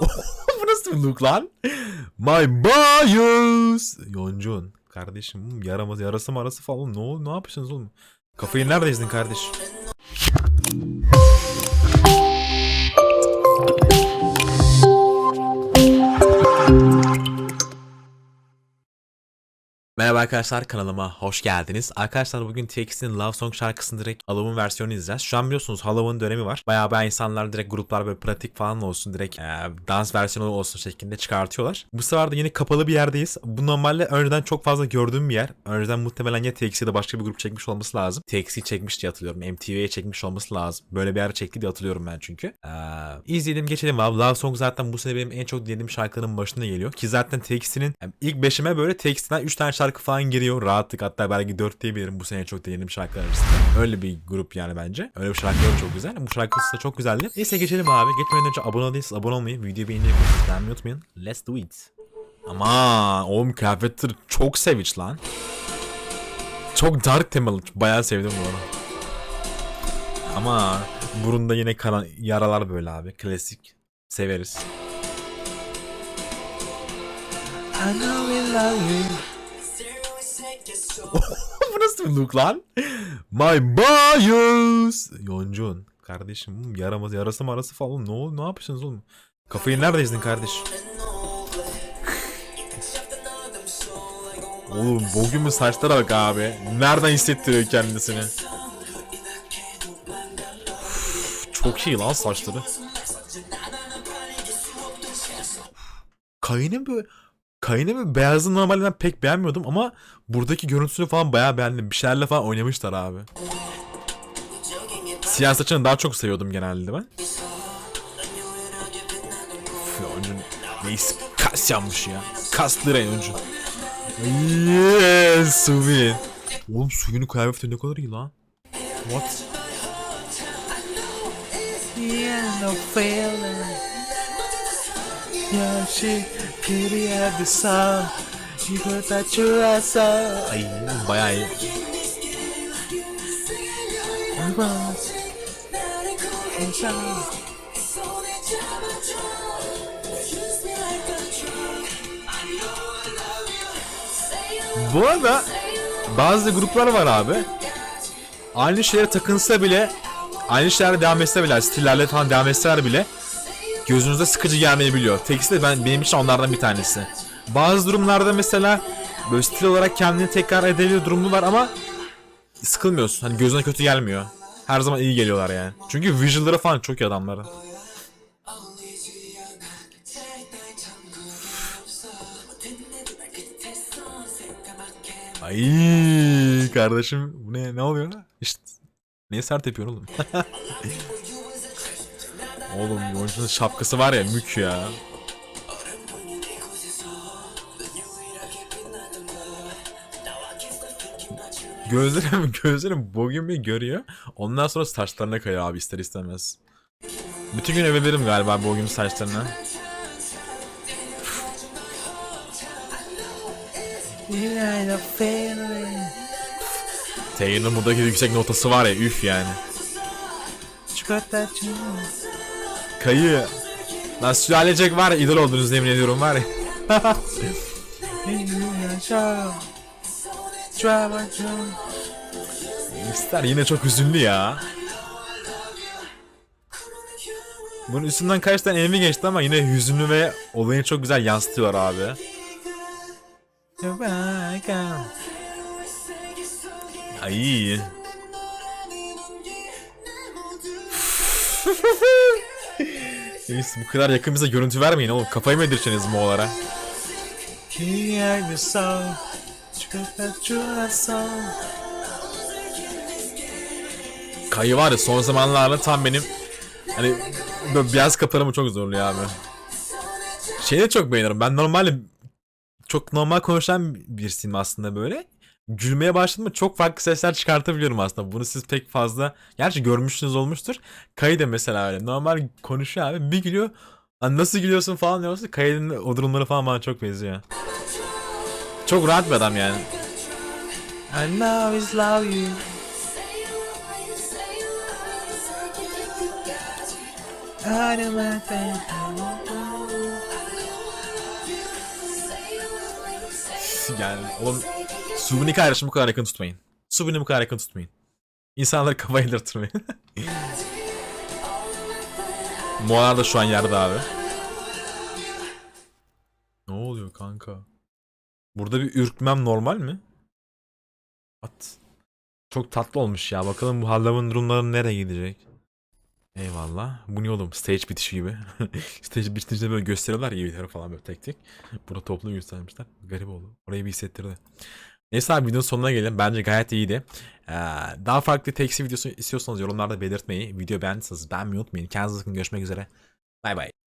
Bu nasıl bir look lan? My bias. Yoncun. Kardeşim yaramaz yarası marası falan ne ne yapıyorsunuz oğlum? Kafayı nerede ezdin kardeş? Merhaba arkadaşlar kanalıma hoş geldiniz. Arkadaşlar bugün TX'in Love Song şarkısını direkt Halloween versiyonu izleyeceğiz. Şu an biliyorsunuz Halloween dönemi var. Bayağı bayağı insanlar direkt gruplar böyle pratik falan olsun direkt e, dans versiyonu olsun şeklinde çıkartıyorlar. Bu sefer de yine kapalı bir yerdeyiz. Bu normalde önceden çok fazla gördüğüm bir yer. Önceden muhtemelen ya TX ya da başka bir grup çekmiş olması lazım. TX'i çekmiş diye hatırlıyorum. MTV'ye çekmiş olması lazım. Böyle bir yer çekti diye hatırlıyorum ben çünkü. Ee, izleyelim geçelim abi. Love Song zaten bu sene benim en çok dinlediğim şarkıların başında geliyor. Ki zaten TX'inin yani ilk beşime böyle TX'den 3 tane şarkı falan giriyor. Rahatlık hatta belki 4 diyebilirim bu sene çok dinlediğim şarkılar arasında. Öyle bir grup yani bence. Öyle bir şarkıları çok güzel. Bu şarkısı da çok güzeldi. Neyse geçelim abi. Geçmeden önce abone değilseniz abone olmayı, videoyu beğenmeyi, beğenmeyi unutmayın. Let's do it. Ama oğlum kıyafetleri çok savage lan. Çok dark temalı. Bayağı sevdim bunu. Ama burunda yine kana yaralar böyle abi. Klasik. Severiz. I know we love you. Bu nasıl bir look lan? My bias. Yoncun. Kardeşim oğlum yaramaz yarası marası falan ne oldu ne yapıyorsunuz oğlum? Kafayı nerede ezdin kardeş? Oğlum bugünün saçlara bak abi. Nereden hissettiriyor kendisini? Çok iyi lan saçları. Kayının böyle Kayını beyazın normalinden pek beğenmiyordum ama buradaki görüntüsünü falan bayağı beğendim. Bir şeylerle falan oynamışlar abi. Siyah saçını daha çok seviyordum genelde ben. Üf, ya oyuncunun reis kas yanmış ya. Kaslı oyuncu. Yes, Suvi. Oğlum Suvi'nin kıyafeti ne kadar iyi lan. What? Yeah, no feeling. Yeah, she pity at the you Ay bayağı iyi. Bu arada bazı gruplar var abi. Aynı şeye takınsa bile aynı şeylere devam etse bile stillerle falan devam etseler bile gözünüze sıkıcı gelmeyebiliyor. Teksi de ben benim için onlardan bir tanesi. Bazı durumlarda mesela böyle stil olarak kendini tekrar edebiliyor durumu var ama sıkılmıyorsun. Hani gözüne kötü gelmiyor. Her zaman iyi geliyorlar yani. Çünkü visual'ları falan çok iyi adamların. Ay kardeşim bu ne ne oluyor? İşte niye sert yapıyorsun oğlum? oğlum oyuncunun şapkası var ya mük ya. Gözlerim gözlerim bugün bir görüyor. Ondan sonra saçlarına kayıyor abi ister istemez. Bütün gün övebilirim galiba bugün saçlarına. Taylor'ın buradaki yüksek notası var ya üf yani. Kayı. Lan sülalecek var ya idol oldunuz yemin ediyorum var ya. İster yine çok üzünlü ya. Bunun üstünden kaç tane enemy geçti ama yine hüzünlü ve olayını çok güzel yansıtıyorlar abi. Ay. Neyse bu kadar yakın bize görüntü vermeyin oğlum. Kafayı mı yedireceksiniz Moğollara? Kayı var ya son zamanlarda tam benim hani böyle beyaz kaparamı çok zorluyor abi. Şeyi de çok beğenirim. Ben normalde çok normal konuşan birisiyim aslında böyle. Gülmeye başladım çok farklı sesler çıkartabiliyorum aslında. Bunu siz pek fazla gerçi görmüşsünüz olmuştur. Kayı da mesela öyle. Normal konuşuyor abi. Bir gülüyor. Hani nasıl gülüyorsun falan diyorsa Kayı'nın o durumları falan bana çok benziyor. Çok rahat bir adam yani. I know is love you. Yani oğlum Subini kardeşim bu kadar yakın tutmayın. Subini bu kadar yakın tutmayın. İnsanları kafayı yıldırtmayın. Moana da şu an yerde abi. Ne oluyor kanka? Burada bir ürkmem normal mi? At. Çok tatlı olmuş ya. Bakalım bu Halloween durumları nereye gidecek? Eyvallah. Bu ne oğlum? Stage bitişi gibi. Stage bitince böyle gösteriyorlar ya falan böyle tek tek. Burada toplu göstermişler. Garip oldu. Orayı bir hissettirdi. Neyse abi videonun sonuna gelelim. Bence gayet iyiydi. Ee, daha farklı teksi videosu istiyorsanız yorumlarda belirtmeyi, video beğendiyseniz beğenmeyi unutmayın. Kendinize bakın. Görüşmek üzere. Bay bay.